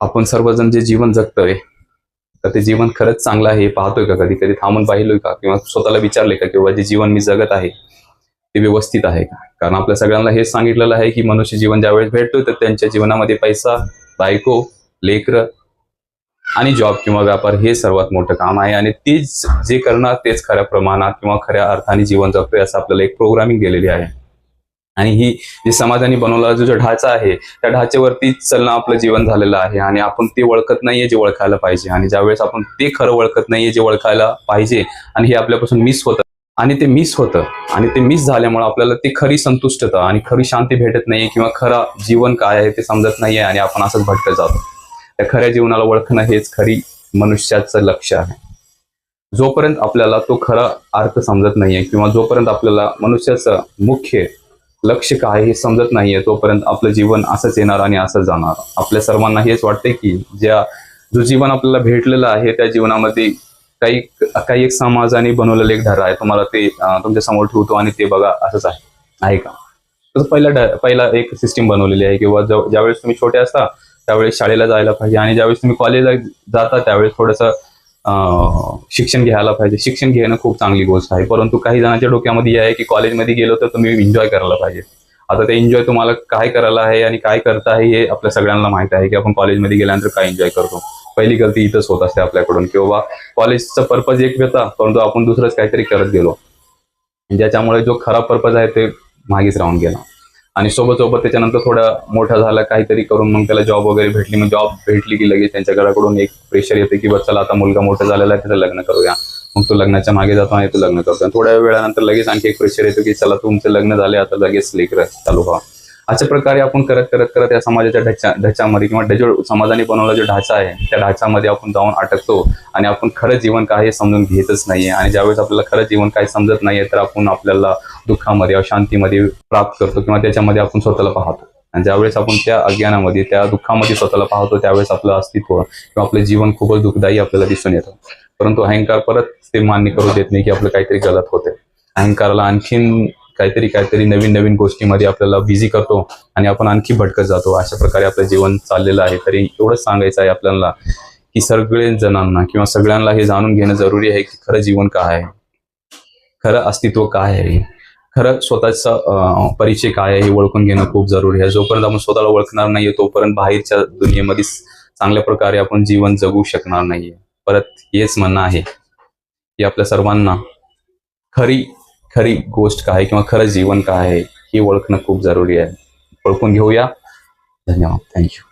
आपण सर्वजण जे जीवन जगतोय तर ते जीवन खरंच चांगलं आहे हे पाहतोय का कधी? कधी थांबून पाहिलोय का? किंवा स्वतःला विचारले का? किंवा जे जीवन मी जगत आहे ते व्यवस्थित आहे का? कारण आपल्या सगळ्यांना हेच सांगितलेलं आहे की मनुष्य जीवन ज्यावेळेस भेटतोय तर त्यांच्या जीवनामध्ये पैसा बायको लेकर आणि जॉब किंवा व्यापार हे सर्वात मोठं काम आहे. आणि तेच जे करणार तेच खऱ्या प्रमाणात किंवा खऱ्या अर्थाने जीवन जगतोय असं आपल्याला एक प्रोग्रामिंग केलेली आहे. आणि ही जी समाजाने बनवलेला जो जो ढाचा आहे त्या ढाच्यावरती चलणं आपलं जीवन झालेलं आहे आणि आपण ते ओळखत नाहीये जे ओळखायला पाहिजे आणि ज्यावेळेस आपण ते खरं ओळखत नाहीये जे ओळखायला पाहिजे आणि हे आपल्यापासून मिस होतं आणि ते मिस होतं आणि ते मिस झाल्यामुळे आपल्याला ती खरी संतुष्टता आणि खरी शांती भेटत नाहीये किंवा खरं जीवन काय आहे ते समजत नाहीये आणि आपण असंच भटकत जातो. त्या खऱ्या जीवनाला ओळखणं हेच खरी मनुष्याचं लक्ष आहे. जोपर्यंत आपल्याला तो खरा अर्थ समजत नाहीये किंवा जोपर्यंत आपल्याला मनुष्याचं मुख्य लक्ष काय हे समजत नाहीये तोपर्यंत आपलं जीवन असंच येणार आणि असंच जाणार. आपल्या सर्वांना हेच वाटते की ज्या जो जीवन आपल्याला भेटलेलं आहे त्या जीवनामध्ये काही काही एक समाजाने बनवलेलं एक धरा आहे. तुम्हाला ते तुमच्यासमोर ठेवतो आणि ते बघा असंच आहे. आहे का? तर पहिला पहिला एक सिस्टीम बनवलेली आहे किंवा ज्यावेळेस तुम्ही छोटे असता त्यावेळेस शाळेला जायला पाहिजे आणि ज्यावेळेस तुम्ही कॉलेजला जाता त्यावेळेस थोडंसं शिक्षण घ्यायला पाहिजे. शिक्षण घेणं खूप चांगली गोष्ट आहे. परंतु काही जणांच्या डोक्यामध्ये आहे की कॉलेजमध्ये गेलो तर तुम्ही एन्जॉय करायला पाहिजे. आता ते एन्जॉय तुम्हाला काय करायला आहे आणि काय करता आहे हे आपल्या सगळ्यांना माहीत आहे की आपण कॉलेजमध्ये गेल्यानंतर काय एन्जॉय करतो. पहिली गलती इथंच होत असते आपल्याकडून किंवा कॉलेजचा पर्पज एक होता परंतु आपण दुसरंच काहीतरी करत गेलो. ज्याच्यामुळे जो खरा पर्पज आहे ते मागेच राहून गेला. आणि सोबत सोबत त्याच्यानंतर थोडं मोठा झाला काहीतरी करून मग त्याला जॉब वगैरे भेटली. मग जॉब भेटली की लगेच त्यांच्या घराकडून एक प्रेशर येते की बस चला आता मुलगा मोठा झालेला आहे त्याचं लग्न करूया. मग तो लग्नाच्या मागे जातो आणि तो लग्न करतो. थोड्या वेळानंतर लगेच आणखी एक प्रेशर येतो की चला तुमचं लग्न झाले आता लगेच लेकर चालू व्हा अशा प्रकारे आपण करत करत करत या समाजाच्या ढाच्या ढाच्यामध्ये किंवा जो समाजाने बनवला जो ढाचा आहे त्या ढाच्यामध्ये आपण जाऊन अटकतो आणि आपण खरं जीवन काय हे समजून घेतच नाहीये. आणि ज्यावेळेस आपल्याला खरं जीवन काय समजत नाहीये तर आपण आपल्याला दुःखामध्ये अशांतीमध्ये प्राप्त करतो किंवा त्याच्यामध्ये आपण स्वतःला पाहतो. आणि ज्यावेळेस आपण त्या अज्ञानामध्ये त्या दुःखामध्ये स्वतःला पाहतो त्यावेळेस आपलं अस्तित्व किंवा आपलं जीवन खूपच दुःखदायी आपल्याला दिसून येतं. परंतु अहंकार परत ते मान्य करू देत नाही की आपलं काहीतरी गलत होते अहंकाराला आणखीन काहीतरी काहीतरी नवीन नवीन गोष्टीमध्ये आपल्याला बिझी करतो आणि आपण आणखी भटकत जातो. अशा प्रकारे आपलं जीवन चाललेलं आहे. तरी एवढंच सांगायचं आहे आपल्याला की सगळे जणांना किंवा सगळ्यांना हे जाणून घेणं जरुरी आहे की खरं जीवन काय आहे. खरं अस्तित्व काय आहे? खरं स्वतःचा परिचय काय आहे हे ओळखून घेणं खूप जरुरी आहे. जोपर्यंत आपण स्वतःला ओळखणार नाहीये तोपर्यंत बाहेरच्या दुनियेमध्ये चांगल्या प्रकारे आपण जीवन जगू शकणार नाहीये. परत हेच म्हणणं आहे की आपल्या सर्वांना खरी खरी गोष्ट काय आहे किंवा खरं जीवन काय आहे हे ओळखणं खूप जरुरी आहे. ओळखून घेऊया. धन्यवाद. थँक्यू